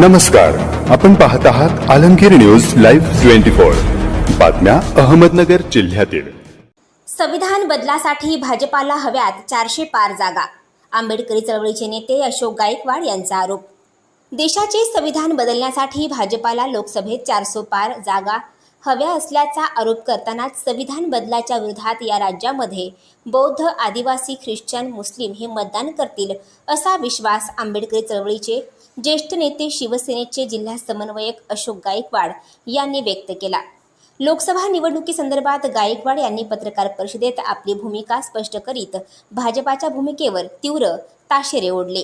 नमस्कार. आपण पाहत आहात Alamgir news live twenty four. बातम्या अहमदनगर जिल्ह्यातील. संविधान बदलासाठी भाजपाला हव्यात चारशे पार जागा. आंबेडकरी चळवळीचे नेते अशोक गायकवाड यांचा आरोप. देशाचे संविधान बदलण्यासाठी भाजपाला लोकसभेत चारसो पार जागा हव्या असल्याचा आरोप करतानाच संविधान बदलाच्या विरोधात या राज्यामध्ये बौद्ध आदिवासी ख्रिश्चन मुस्लिम हे मतदान करतील असा विश्वास आंबेडकरी चळवळीचे ज्येष्ठ नेते शिवसेनेचे जिल्हा समन्वयक अशोक गायकवाड यांनी व्यक्त केला. लोकसभा निवडणुकीसंदर्भात गायकवाड यांनी पत्रकार परिषदेत आपली भूमिका स्पष्ट करीत भाजपाच्या भूमिकेवर तीव्र ताशेरे ओढले.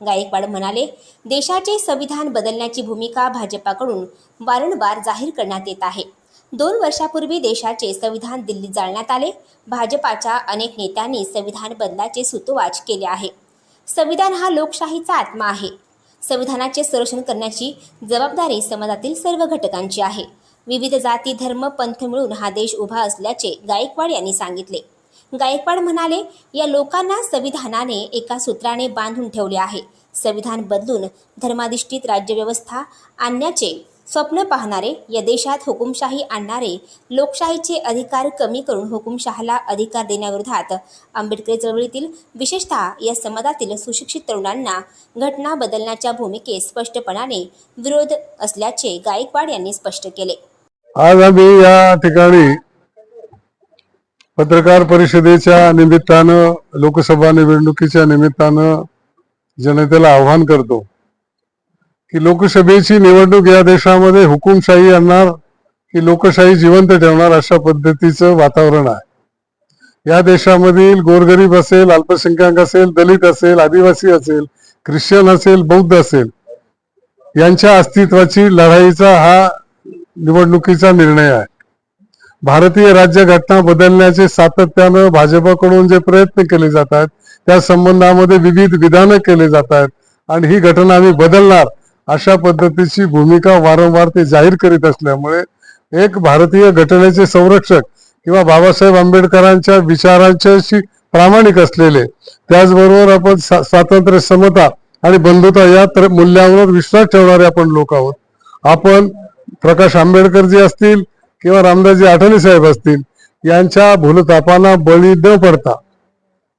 गायकवाड म्हणाले देशाचे संविधान बदलण्याची भूमिका भाजपाकडून वारंवार जाहीर करण्यात येत आहे. दोन वर्षापूर्वी देशाचे संविधान दिल्लीत जाळण्यात आले. भाजपाच्या अनेक नेत्यांनी संविधान बदलाचे सुतोवाच केले आहे. संविधान हा लोकशाहीचा आत्मा आहे. संविधानाचे संरक्षण करण्याची जबाबदारी समाजातील सर्व घटकांची आहे. विविध जाती धर्म पंथ मिळून हा देश उभा असल्याचे गायकवाड यांनी सांगितले. गायकवाड म्हणाले या लोकांना संविधानाने एका सूत्राने बांधून ठेवले आहे. संविधान बदलून धर्माधिष्ठित राज्यव्यवस्था आणण्याचे स्वप्न पाहणारे या देशात हुकुमशाही आणणारे लोकशाहीचे अधिकार कमी करून हुकुमशहाला अधिकार देण्याविरोधात आंबेडकरी चळवळीतील विशेषतः या समाजातील सुशिक्षित तरुणांना घटना बदलण्याच्या भूमिकेत स्पष्टपणाने विरोध असल्याचे गायकवाड यांनी स्पष्ट केले. आज आम्ही या ठिकाणी पत्रकार परिषदेच्या निमित्तानं लोकसभा निवडणुकीच्या निमित्तानं जनतेला आव्हान करतो. की लोकसभेची निवडणूक या देशामध्ये हुकुमशाही आणणार की लोकशाही जिवंत ठेवणार अशा पद्धतीचं वातावरण आहे. या देशामधील गोरगरीब असेल अल्पसंख्याक असेल दलित असेल आदिवासी असेल ख्रिश्चन असेल बौद्ध असेल यांच्या अस्तित्वाची लढाईचा हा निवडणुकीचा निर्णय आहे. भारतीय राज्यघटना बदलण्याचे सातत्यानं भाजपकडून जे प्रयत्न केले जातात त्या संबंधामध्ये विविध विधानं केले जातात आणि ही घटना आम्ही बदलणार अशा पद्धतीची भूमिका वारंवार ते जाहीर करीत असल्यामुळे एक भारतीय घटनेचे संरक्षक किंवा बाबासाहेब आंबेडकरांच्या विचारांच्याशी प्रामाणिक असलेले त्याचबरोबर आपण सा- स्वातंत्र्य समता आणि बंधुता या तर मूल्यांवर विश्वास ठेवणारे आपण लोक आहोत. आपण प्रकाश आंबेडकर जी असतील किंवा रामदासजी आठवले साहेब असतील यांच्या भूलतापांना बळी न पडता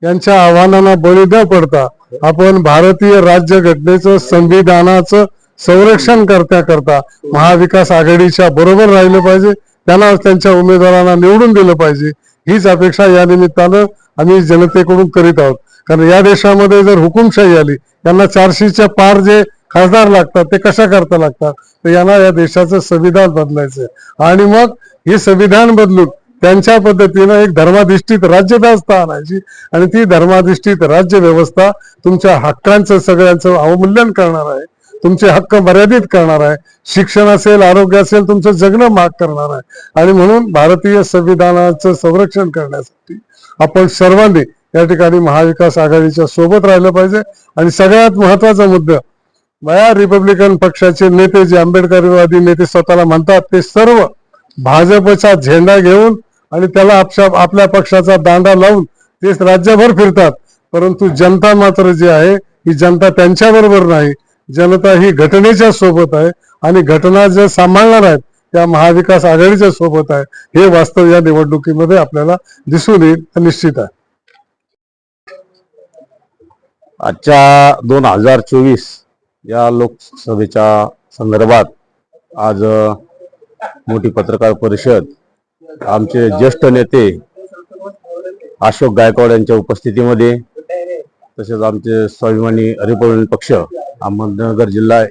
यांच्या आव्हानांना बळी न पडता आपण भारतीय राज्य घटनेचं संविधानाचं संरक्षण करता करता महाविकास आघाडीच्या बरोबर राहिलं पाहिजे. त्यांना त्यांच्या उमेदवारांना निवडून दिलं पाहिजे. हीच अपेक्षा या निमित्तानं आम्ही जनतेकडून करीत आहोत. कारण या देशामध्ये जर हुकुमशाही आली यांना चारशेच्या पार जे खासदार लागतात ते कशा करता लागतात? तर यांना या देशाचं संविधान बदलायचं आणि मग हे संविधान बदलून त्यांच्या पद्धतीनं एक धर्माधिष्ठित राज्य व्यवस्था आणायची. आणि ती धर्माधिष्ठित राज्य व्यवस्था तुमच्या हक्कांचं सगळ्यांचं अवमूल्यन करणार आहे. तुमचे हक्क मर्यादित करणार आहे. शिक्षण असेल आरोग्य असेल तुमचं जगणं माग करणार आहे. आणि म्हणून भारतीय संविधानाचं संरक्षण करण्यासाठी आपण सर्वांनी या ठिकाणी महाविकास आघाडीच्या सोबत राहिलं पाहिजे. आणि सगळ्यात महत्त्वाचा मुद्दा या रिपब्लिकन पक्षाचे नेते जे आंबेडकरवादी नेते स्वतःला म्हणतात ते सर्व भाजपचा झेंडा घेऊन आणि त्याला आपल्या आपल्या पक्षाचा दांडा लावून ते राज्यभर फिरतात. परंतु जनता मात्र जी आहे ही जनता त्यांच्याबरोबर नाही. जनता ही घटनेच्या सोबत आहे आणि घटना ज्या सांभाळणार आहेत त्या महाविकास आघाडीच्या सोबत आहे हे वास्तव या निवडणुकीमध्ये आपल्याला दिसून येईल निश्चित आहे. आजच्या दोन हजार चोवीस या लोकसभेच्या संदर्भात आज मोठी पत्रकार परिषद आमचे ज्येष्ठ नेते अशोक गायकवाड यांच्या उपस्थितीमध्ये तसेच आमचे स्वाभिमानी रिपब्लिकन पक्ष अहमदनगर जिल्हा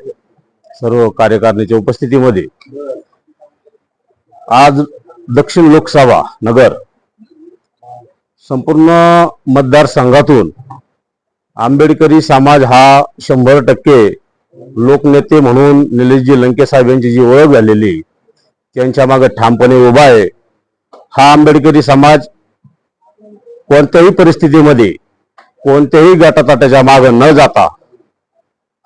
सर्व कार्यकारिणीच्या उपस्थितीमध्ये आज दक्षिण लोकसभा नगर संपूर्ण मतदारसंघातून आंबेडकरी समाज हा शंभर टक्के लोकनेते म्हणून निलेशजी लंकेसाहेब यांची जी ओळख झालेली त्यांच्या मागे ठामपणे उभा आहे. हा आंबेडकरी समाज कोणत्याही परिस्थितीमध्ये कोणत्याही गटातटाच्या मागे न जाता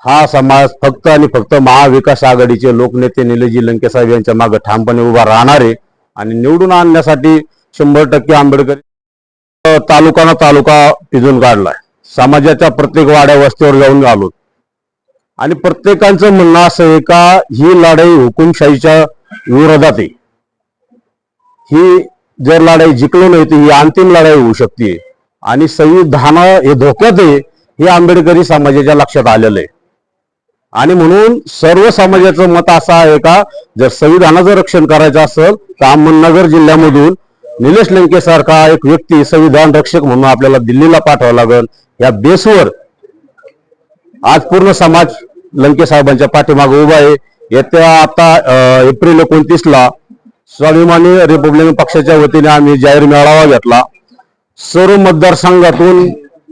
हा समाज फक्त आणि फक्त महाविकास आघाडीचे लोकनेते निलजी लंके साहेब यांच्या मागे ठामपणे उभा राहणार आहे आणि निवडून आणण्यासाठी शंभर टक्के आंबेडकर तालुकाना तालुका तालुका पिजून काढलाय. समाजाच्या प्रत्येक वाड्या वस्तीवर जाऊन आलो आणि प्रत्येकाचं म्हणणं असं आहे का ही लढाई हुकुमशाहीच्या विरोधात आहे. ही जर लढाई जिंकलो नाही तर ही अंतिम लढाई होऊ शकते. आणि संविधान हे धोक्यात आहे हे आंबेडकरी समाजाच्या लक्षात आलेलं आहे. आणि म्हणून सर्व समाजाचं मत असं आहे का जर संविधानाचं रक्षण करायचं असेल तर अहमदनगर जिल्ह्यामधून निलेश लंके सारखा एक व्यक्ती संविधान रक्षक म्हणून आपल्याला दिल्लीला पाठवावं लागेल. या बेसवर आज पूर्ण समाज लंके साहेबांच्या पाठीमागे उभा आहे. येत्या आता एप्रिल एकोणतीसला स्वाभिमानी रिपब्लिकन पक्षाच्या वतीने आम्ही जाहीर मेळावा घेतला. सर्व मतदारसंघातून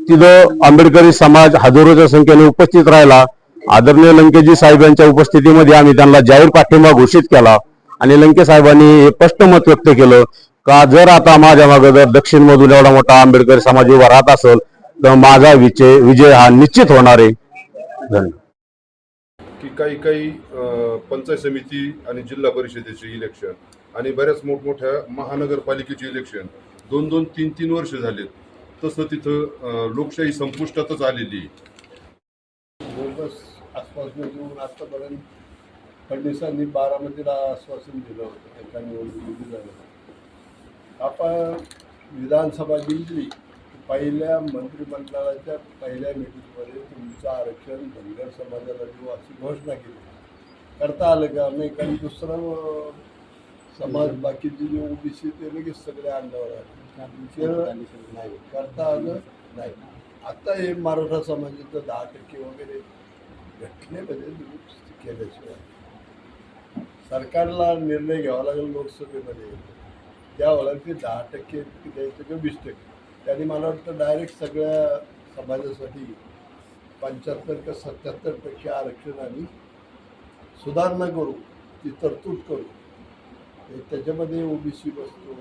तिथं आंबेडकरी समाज हजारोच्या संख्येने उपस्थित राहिला. आदरणीय लंकेजी साहेबांच्या उपस्थितीमध्ये आम्ही त्यांना जाहीर पाठिंबा घोषित केला आणि लंके साहेबांनी हे स्पष्ट मत व्यक्त केलं का जर आता माझ्या मागे जर दक्षिण मधून एवढा मोठा आंबेडकरी समाज उभा राहत असेल तर माझा विजय विजय हा निश्चित होणार आहे. की काही काही पंचायत समिती आणि जिल्हा परिषदेचे इलेक्शन आणि बऱ्याच मोठमोठ्या महानगरपालिकेचे इलेक्शन दोन दोन तीन तीन वर्ष झालेत. तसं तिथं लोकशाही संपुष्टातच आलेली बोगस आश्वासन देऊन आतापर्यंत फडणवीसांनी बारामतीला आश्वासन दिलं होतं. त्यांच्या निवडणुकीत झालं आपण विधानसभा जिंकली. पहिल्या मंत्रिमंडळाच्या पहिल्या मिटिंगमध्ये तुमचं आरक्षण धनगर समाजाला देऊ अशी घोषणा केली. करता आलं का? नाही कारण दुसरं समाज बाकीचे जे ओबीसी ते लगेच सगळे अंगावर आले. ते नाही करता आलं नाही. आता हे मराठा समाजाचं दहा टक्के वगैरे घटनेमध्ये दुरुस्ती केल्याशिवाय. सरकारला निर्णय घ्यावा लागेल लोकसभेमध्ये. त्यावेळेला ते दहा टक्के द्यायचं किंवा वीस टक्के. त्याने मला वाटतं डायरेक्ट सगळ्या समाजासाठी पंच्याहत्तर का सत्याहत्तर टक्के आरक्षण आणि सुधारणा करू ती तरतूद करू. त्याच्यामध्ये ओबीसी बसतो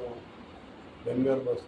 धनगर बसतो